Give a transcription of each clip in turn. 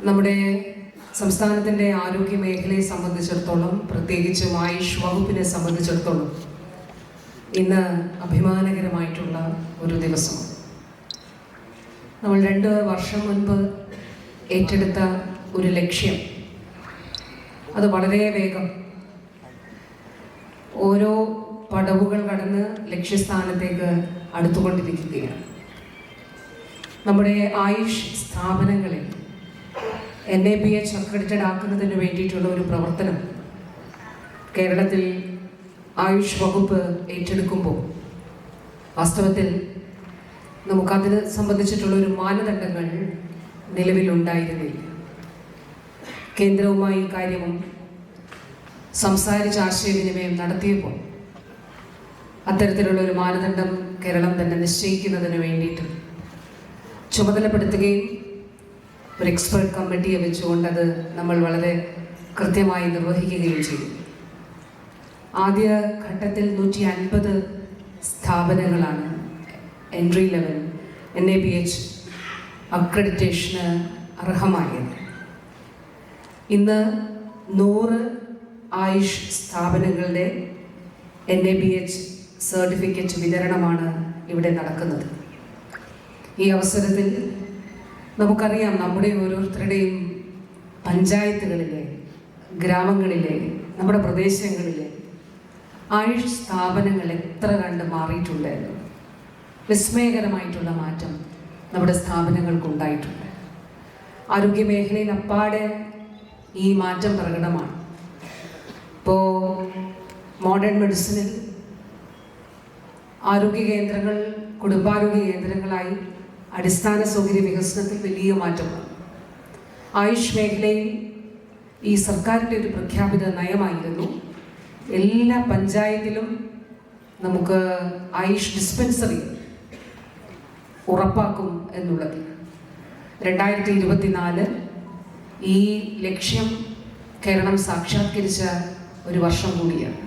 നമ്മുടെ സംസ്ഥാനത്തിന്റെ ആരോഗ്യ മേഖലയെ സംബന്ധിച്ചിടത്തോളം പ്രത്യേകിച്ചും ആയുഷ് വകുപ്പിനെ സംബന്ധിച്ചിടത്തോളം ഇന്ന് അഭിമാനകരമായിട്ടുള്ള ഒരു ദിവസമാണ്. നമ്മൾ രണ്ട് വർഷം മുൻപ് ഏറ്റെടുത്ത ഒരു ലക്ഷ്യം. അത് വളരെ വേഗം ഓരോ പടവുകൾ കടന്ന് ലക്ഷ്യസ്ഥാനത്തേക്ക് അടുത്തുകൊണ്ടിരിക്കുകയാണ്. നമ്മുടെ ആയുഷ് സ്ഥാപനങ്ങളെ N A B H accredited ആക്കുന്നതിന് വേണ്ടിയിട്ടുള്ള ഒരു പ്രവർത്തനം കേരളത്തിൽ ആയുഷ് വകുപ്പ് ഏറ്റെടുക്കുമ്പോൾ വാസ്തവത്തിൽ നമുക്കതിന് സംബന്ധിച്ചിട്ടുള്ള ഒരു മാനദണ്ഡങ്ങൾ നിലവിലുണ്ടായിരുന്നില്ല. കേന്ദ്രവുമായി കാര്യവും സംസാരിച്ച് ആശയവിനിമയം നടത്തിയപ്പോൾ അത്തരത്തിലുള്ള ഒരു മാനദണ്ഡം കേരളം തന്നെ നിശ്ചയിക്കുന്നതിന് വേണ്ടിയിട്ട് ചുമതലപ്പെടുത്തുകയും ഒരു എക്സ്പെർട്ട് കമ്മിറ്റിയെ വെച്ചുകൊണ്ട് അത് നമ്മൾ വളരെ കൃത്യമായി നിർവഹിക്കുകയും ചെയ്തു. ആദ്യ ഘട്ടത്തിൽ നൂറ്റി അൻപത് സ്ഥാപനങ്ങളാണ് entry level N A B H അക്രഡിറ്റേഷന് അർഹമായത്. ഇന്ന് നൂറ് ആയുഷ് സ്ഥാപനങ്ങളുടെ N A B H certificate വിതരണമാണ് ഇവിടെ നടക്കുന്നത്. ഈ അവസരത്തിൽ നമുക്കറിയാം നമ്മുടെ ഓരോരുത്തരുടെയും പഞ്ചായത്തുകളിലെ ഗ്രാമങ്ങളിലെ നമ്മുടെ പ്രദേശങ്ങളിലെ ആയുഷ് സ്ഥാപനങ്ങൾ എത്ര കണ്ട് മാറിയിട്ടുണ്ടായിരുന്നു. വിസ്മയകരമായിട്ടുള്ള മാറ്റം നമ്മുടെ സ്ഥാപനങ്ങൾക്കുണ്ടായിട്ടുണ്ട് ആരോഗ്യ മേഖലയിൽ അപ്പാടെ ഈ മാറ്റം പ്രകടമാണ്. ഇപ്പോൾ മോഡേൺ മെഡിസിനിൽ ആരോഗ്യ കേന്ദ്രങ്ങൾ കുടുംബാരോഗ്യ കേന്ദ്രങ്ങളായി അടിസ്ഥാന സൗകര്യ വികസനത്തിൽ വലിയ മാറ്റമാണ്. ആയുഷ് മേഖലയിൽ ഈ സർക്കാരിന്റെ ഒരു പ്രഖ്യാപിത നയമായിരുന്നു. എല്ലാ പഞ്ചായത്തിലും നമുക്ക് ആയുഷ് ഡിസ്പെൻസറി ഉറപ്പാക്കും എന്നുള്ളത്. രണ്ടായിരത്തി ഇരുപത്തിനാല് ഈ ലക്ഷ്യം കേരളം സാക്ഷാത്കരിച്ച ഒരു വർഷം കൂടിയാണ്.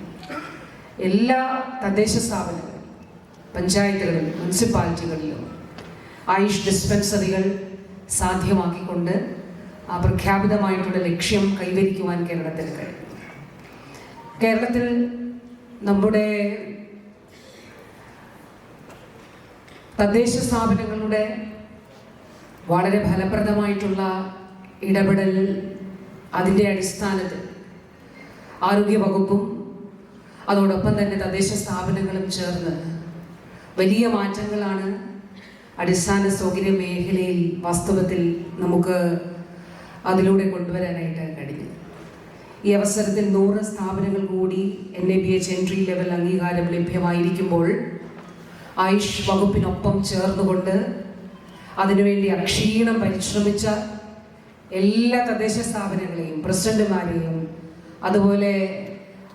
എല്ലാ തദ്ദേശ സ്ഥാപനങ്ങളും പഞ്ചായത്തുകളിലും മുനിസിപ്പാലിറ്റികളിലും ആയുഷ് ഡിസ്പെൻസറികൾ സാധ്യമാക്കിക്കൊണ്ട് ആ പ്രഖ്യാപിതമായിട്ടുള്ള ലക്ഷ്യം കൈവരിക്കുവാൻ കേരളത്തിന് കഴിയും. കേരളത്തിൽ നമ്മുടെ തദ്ദേശ സ്ഥാപനങ്ങളുടെ വളരെ ഫലപ്രദമായിട്ടുള്ള ഇടപെടൽ അതിന്റെ അടിസ്ഥാനത്തിൽ ആരോഗ്യ വകുപ്പും അതോടൊപ്പം തന്നെ തദ്ദേശ സ്ഥാപനങ്ങളും ചേർന്ന് വലിയ മാറ്റങ്ങളാണ് അടിസ്ഥാന സൗകര്യ മേഖലയിൽ വാസ്തവത്തിൽ നമുക്ക് അതിലൂടെ കൊണ്ടുവരാനായിട്ട് കഴിഞ്ഞു. ഈ അവസരത്തിൽ നൂറ് സ്ഥാപനങ്ങൾ കൂടി N A B H entry level അംഗീകാരം ലഭ്യമായിരിക്കുമ്പോൾ ആയുഷ് വകുപ്പിനൊപ്പം ചേർന്നുകൊണ്ട് അതിനുവേണ്ടി അക്ഷീണം പരിശ്രമിച്ച എല്ലാ തദ്ദേശ സ്ഥാപനങ്ങളെയും പ്രസിഡന്റുമാരെയും അതുപോലെ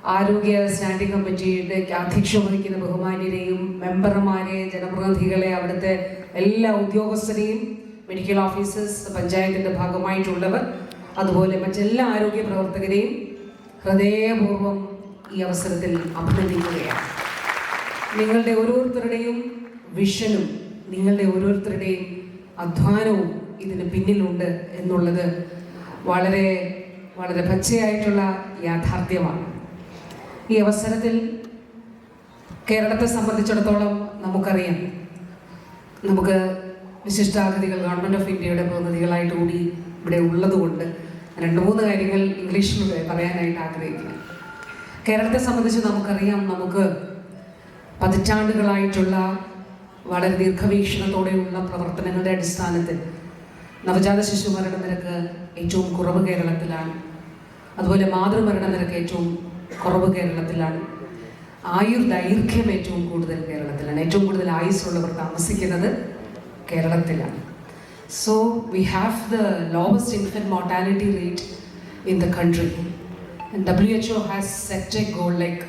ആരോഗ്യ സ്റ്റാൻഡിംഗ് കമ്മിറ്റിയുടെ അധ്യക്ഷം വഹിക്കുന്ന ബഹുമാന്യരെയും മെമ്പർമാരെ ജനപ്രതിനിധികളെ അവിടുത്തെ എല്ലാ ഉദ്യോഗസ്ഥരെയും മെഡിക്കൽ ഓഫീസേഴ്സ് പഞ്ചായത്തിന്റെ ഭാഗമായിട്ടുള്ളവർ അതുപോലെ മറ്റെല്ലാ ആരോഗ്യ പ്രവർത്തകരെയും ഹൃദയപൂർവം ഈ അവസരത്തിൽ അഭിനന്ദിക്കുകയാണ്. നിങ്ങളുടെ ഓരോരുത്തരുടെയും വിഷനും നിങ്ങളുടെ ഓരോരുത്തരുടെയും അധ്വാനവും ഇതിന് പിന്നിലുണ്ട് എന്നുള്ളത് വളരെ വളരെ പച്ചയായിട്ടുള്ള യാഥാർത്ഥ്യമാണ്. ഈ അവസരത്തിൽ കേരളത്തെ സംബന്ധിച്ചിടത്തോളം നമുക്കറിയാം നമുക്ക് വിശിഷ്ടാതിഥികൾ ഗവൺമെന്റ് ഓഫ് ഇന്ത്യയുടെ പ്രതിനിധികളായിട്ട് കൂടി ഇവിടെ ഉള്ളതുകൊണ്ട് രണ്ട് മൂന്ന് കാര്യങ്ങൾ ഇംഗ്ലീഷിൽ പറയാനായിട്ട് ആഗ്രഹിക്കുന്നു. കേരളത്തെ സംബന്ധിച്ച് നമുക്കറിയാം നമുക്ക് പതിറ്റാണ്ടുകളായിട്ടുള്ള വളരെ ദീർഘവീക്ഷണത്തോടെയുള്ള പ്രവർത്തനങ്ങളുടെ അടിസ്ഥാനത്തിൽ നവജാത ശിശു മരണ നിരക്ക് ഏറ്റവും കുറവ് കേരളത്തിലാണ്. അതുപോലെ മാതൃമരണ നിരക്ക് ഏറ്റവും കുറവ് കേരളത്തിലാണ്. ആയുർദൈർഘ്യം ഏറ്റവും കൂടുതൽ കേരളത്തിലാണ് ഏറ്റവും കൂടുതൽ ആയുസ്സുള്ളവർ താമസിക്കുന്നത് കേരളത്തിലാണ് so we have the lowest infant mortality rate in the country And WHO has set a goal like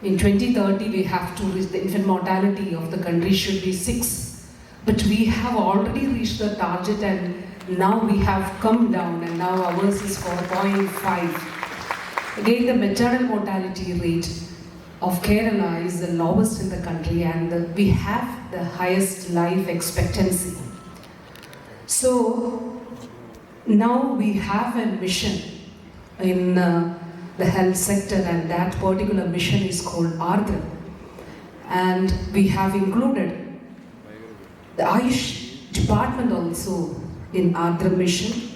in 2030 we have to reach the infant mortality of the country should be 6 but we have already reached the target and now we have come down and now ours is 4.5 again the maternal mortality rate of Kerala is the lowest in the country and the, we have the highest life expectancy so now we have a mission in uh, the health sector, and that particular mission is called Ardra. And we have included the Ayush department also in Ardra mission